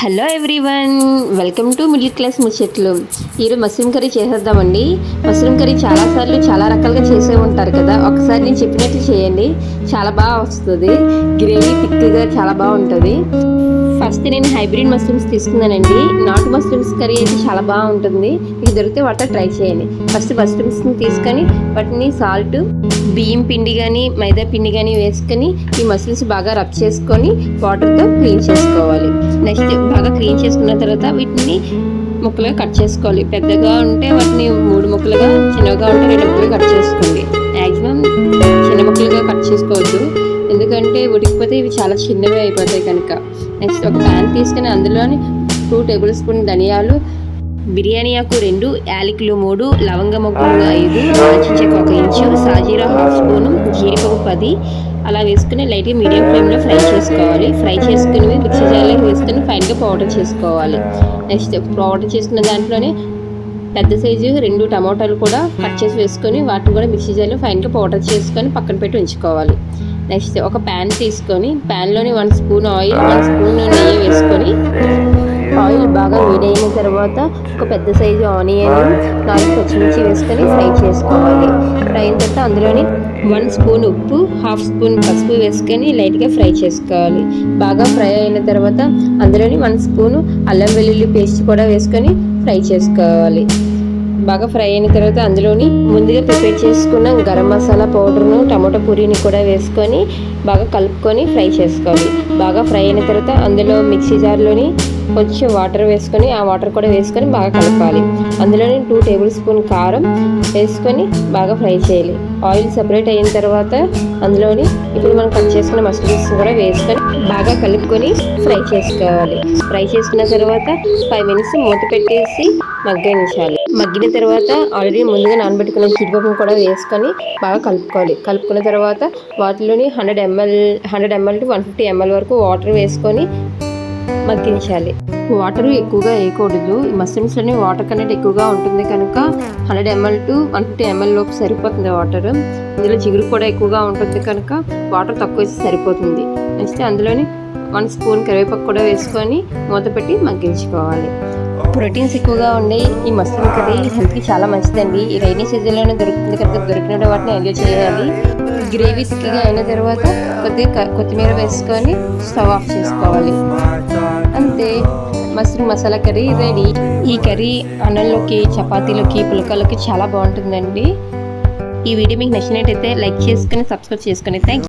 Hello everyone welcome to middle class ముచ్చట్లు. ఈరోజు mushroom curry చేసేద్దామండి. మష్రూమ్ కర్రీ చాలాసార్లు చాలా రకాలుగా చేసే ఉంటారు కదా ఒకసారి నేను చెప్పినట్లు చేయండి. చాలా బాగా వస్తుంది. గ్రేవీ థిక్గా చాలా బాగుంటుంది. ఫస్ట్ నేను హైబ్రిడ్ మష్రూమ్స్ తీసుకున్నానండి. నాటు మష్రూమ్స్ కర్రీ అయితే చాలా బాగుంటుంది. మీకు దొరికితే వాటితో ట్రై చేయండి. ఫస్ట్ మష్రూమ్స్ని తీసుకొని వాటిని సాల్ట్ బియ్యం పిండి కానీ మైదా పిండి కానీ వేసుకొని ఈ మష్రూమ్స్ బాగా రబ్ చేసుకొని వాటర్తో క్లీన్ చేసుకోవాలి. నెక్స్ట్ బాగా క్లీన్ చేసుకున్న తర్వాత వీటిని ముక్కలుగా కట్ చేసుకోవాలి. పెద్దగా ఉంటే వాటిని మూడు ముక్కలుగా చిన్నగా ఉంటే రెండు ముక్కలు కట్ చేసుకోండి. మ్యాక్సిమం చిన్న ముక్కలుగా కట్ చేసుకోవద్దు. ఇవి చాలా చిన్నవి అయిపోతాయి కనుక. నెక్స్ట్ ఒక ప్యాన్ తీసుకుని అందులోని టూ టేబుల్ స్పూన్ ధనియాలు బిర్యానీ ఆకు రెండు యాలకులు మూడు లవంగ మొగ్గలు ఐదు దాల్చిన ఒక ఇంచు సాజీరా హాఫ్ స్పూను జీడిపప్పు పది. అలా వేసుకుని లైట్గా మీడియం ఫ్లేమ్లో ఫ్రై చేసుకోవాలి. ఫ్రై చేసుకుని మిక్సీ జార్లోకి వేసుకుని ఫైన్గా పౌడర్ చేసుకోవాలి. నెక్స్ట్ పౌడర్ చేసుకున్న దాంట్లోనే పెద్ద సైజు రెండు టమాటాలు కూడా కట్ చేసి వేసుకొని వాటిని కూడా మిక్సీ జార్లో ఫైన్గా పౌడర్ చేసుకొని పక్కన పెట్టి ఉంచుకోవాలి. నెక్స్ట్ ఒక ప్యాన్ తీసుకొని ప్యాన్లోని one spoon oil one spoon నెయ్యి వేసుకొని ఆయిల్ బాగా వేడైన తర్వాత ఒక పెద్ద సైజు ఆనియన్ నాలుగు పచ్చిమిర్చి వేసుకొని ఫ్రై చేసుకోవాలి. ఫ్రై అయిన తర్వాత అందులోని వన్ స్పూన్ ఉప్పు హాఫ్ స్పూన్ పసుపు వేసుకొని లైట్గా ఫ్రై చేసుకోవాలి. బాగా ఫ్రై అయిన తర్వాత అందులోని వన్ స్పూన్ అల్లం వెల్లుల్లి పేస్ట్ కూడా వేసుకొని ఫ్రై చేసుకోవాలి. బాగా ఫ్రై అయిన తర్వాత అందులోని ముందుగా ప్రిపేర్ చేసుకున్న గరం మసాలా పౌడర్ను టమాటో పూరీని కూడా వేసుకొని బాగా కలుపుకొని ఫ్రై చేసుకోవాలి. బాగా ఫ్రై అయిన తర్వాత అందులో మిక్సీ జార్లోని కొంచెం వాటర్ వేసుకొని ఆ వాటర్ కూడా వేసుకొని బాగా కలపాలి. అందులోని టూ టేబుల్ స్పూన్ కారం వేసుకొని బాగా ఫ్రై చేయాలి. ఆయిల్ సపరేట్ అయిన తర్వాత అందులోని ఇప్పుడు మనం కట్ చేసుకున్న మసాలాస్ కూడా వేసుకొని బాగా కలుపుకొని ఫ్రై చేసుకోవాలి. ఫ్రై చేసుకున్న తర్వాత ఫైవ్ మినిట్స్ మూత పెట్టేసి మగ్గనించాలి. మగ్గిన తర్వాత ఆల్రెడీ ముందుగా నానబెట్టుకున్న జీడిపప్పును కూడా వేసుకొని బాగా కలుపుకోవాలి. కలుపుకున్న తర్వాత వాటిలోని hundred ML hundred ML to one fifty ML వరకు వాటర్ వేసుకొని మగ్గించాలి. వాటర్ ఎక్కువగా వేయకూడదు. ఈ అనేవి వాటర్ కనెక్ట్ ఎక్కువగా ఉంటుంది కనుక hundred ML to one fifty ML లోపు సరిపోతుంది వాటర్. ఇందులో చిగురు కూడా ఎక్కువగా ఉంటుంది కనుక వాటర్ తక్కువ వేసి సరిపోతుంది. నెక్స్ట్ అందులోని వన్ స్పూన్ కరివేపాకు కూడా వేసుకొని మూత పెట్టి మగ్గించుకోవాలి. ప్రోటీన్స్ ఎక్కువగా ఉండే ఈ మష్రూమ్ కర్రీ హెల్త్కి చాలా మంచిదండి. ఈ రైనీ సీజన్లోనే దొరుకుతుంది కనుక దొరికిన వాటిని ఎంజాయ్ చేయాలి. గ్రేవీ థిక్గా అయిన తర్వాత కొద్దిగా కొత్తిమీర వేసుకొని స్టవ్ ఆఫ్ చేసుకోవాలి. అంతే. Mushroom masala curry ready. ఈ కర్రీ అన్నంలోకి చపాతీలోకి పులకలకి చాలా బాగుంటుందండి. ఈ వీడియో మీకు నచ్చినట్టయితే లైక్ చేసుకొని సబ్స్క్రైబ్ చేసుకొని థ్యాంక్